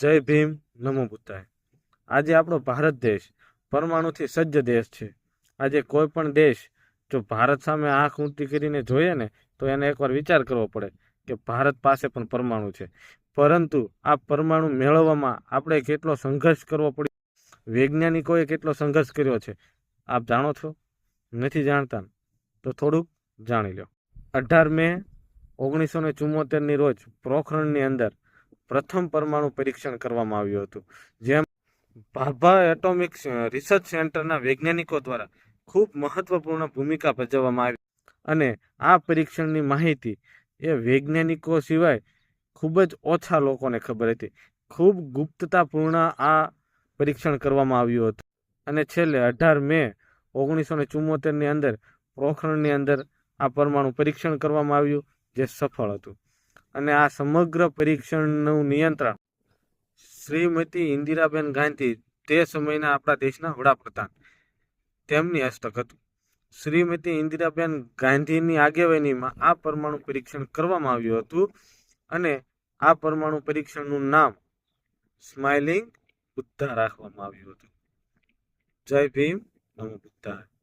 જય ભીમ, નમો બુદ્ધાય આજે આપણો ભારત દેશ પરમાણુથી સજ્જ દેશ છે. આજે કોઈ પણ દેશ જો ભારત સામે આંખ ઊંચી કરીને જોઈએ ને, તો એને એકવાર વિચાર કરવો પડે કે ભારત પાસે પણ પરમાણુ છે. પરંતુ આ પરમાણુ મેળવવામાં આપણે કેટલો સંઘર્ષ કરવો પડ્યો? વૈજ્ઞાનિકોએ કેટલો સંઘર્ષ કર્યો છે? આપ જાણો છો? નથી જાણતા? તો થોડુંક જાણી લો. અઢાર મે ઓગણીસો ને ચુમ્મોતેરની રોજ પ્રોખરણની અંદર પ્રથમ પરમાણુ પરીક્ષણ કરવામાં આવ્યું હતું. જેમ ભાભા એટોમિક રિસર્ચ સેન્ટરના વૈજ્ઞાનિકો દ્વારા ખૂબ મહત્વપૂર્ણ ભૂમિકા ભજવવામાં આવી. અને આ પરીક્ષણની માહિતી એ વૈજ્ઞાનિકો સિવાય ખૂબ જ ઓછા લોકોને ખબર હતી. ખૂબ ગુપ્તતાપૂર્ણ આ પરીક્ષણ કરવામાં આવ્યું હતું. અને છેલ્લે અઢાર મે ઓગણીસો ને ચુમ્મોતેરની અંદર પોખરણની અંદર આ પરમાણુ પરીક્ષણ કરવામાં આવ્યું, જે સફળ હતું. અને આ સમગ્ર પરીક્ષણનું નિયંત્રણ શ્રીમતી ઇન્દિરાબેન ગાંધી તે સમયના આપણા દેશના વડાપ્રધાન. તેમની હસ્તક હતું. શ્રીમતી ઇન્દિરાબેન ગાંધીની આગેવાનીમાં આ પરમાણુ પરીક્ષણ કરવામાં આવ્યું હતું અને આ પરમાણુ પરીક્ષણનું નામ સ્માઇલિંગ બુદ્ધા રાખવામાં આવ્યું હતું. જય ભીમ, નમો બુદ્ધાય.